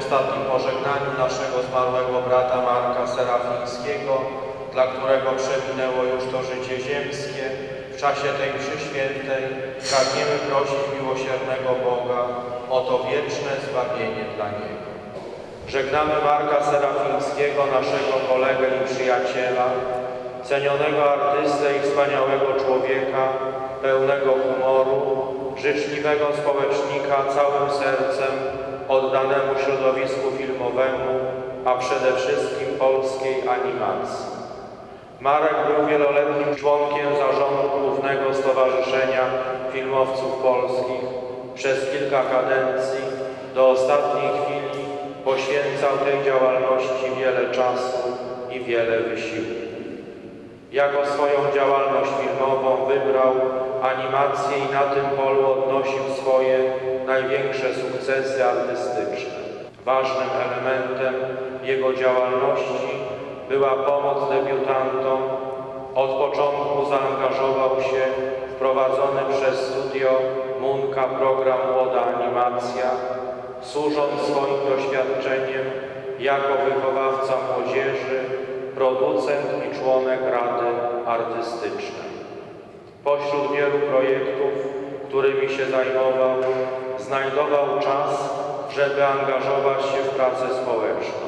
Ostatnim pożegnaniu naszego zmarłego brata Marka Serafińskiego, dla którego przeminęło już to życie ziemskie, w czasie tej mszy świętej pragniemy prosić miłosiernego Boga o to wieczne zbawienie dla Niego. Żegnamy Marka Serafińskiego, naszego kolegę i przyjaciela, cenionego artystę i wspaniałego człowieka, pełnego humoru, życzliwego społecznika całym sercem, oddanemu środowisku filmowemu, a przede wszystkim polskiej animacji. Marek był wieloletnim członkiem zarządu Głównego Stowarzyszenia Filmowców Polskich. Przez kilka kadencji do ostatniej chwili poświęcał tej działalności wiele czasu i wiele wysiłku. Jako swoją działalność filmową wybrał animację i na tym polu odnosił swoje największe sukcesy artystyczne. Ważnym elementem jego działalności była pomoc debiutantom. Od początku zaangażował się w prowadzony przez studio Munka program Młoda Animacja, służąc swoim doświadczeniem jako wychowawca młodzieży, producent i członek Rady Artystycznej. Pośród wielu projektów, którymi się zajmował, znajdował czas, żeby angażować się w pracę społeczną.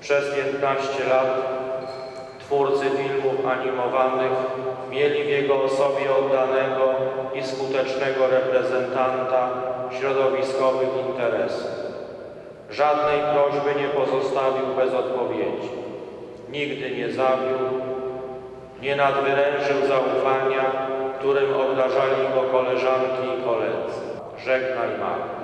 Przez 15 lat twórcy filmów animowanych mieli w jego osobie oddanego i skutecznego reprezentanta środowiskowych interesów. Żadnej prośby nie pozostawił bez odpowiedzi. Nigdy nie zawiódł, nie nadwyrężył zaufania, którym obdarzali go koleżanki i koledzy. Żegnaj Marku.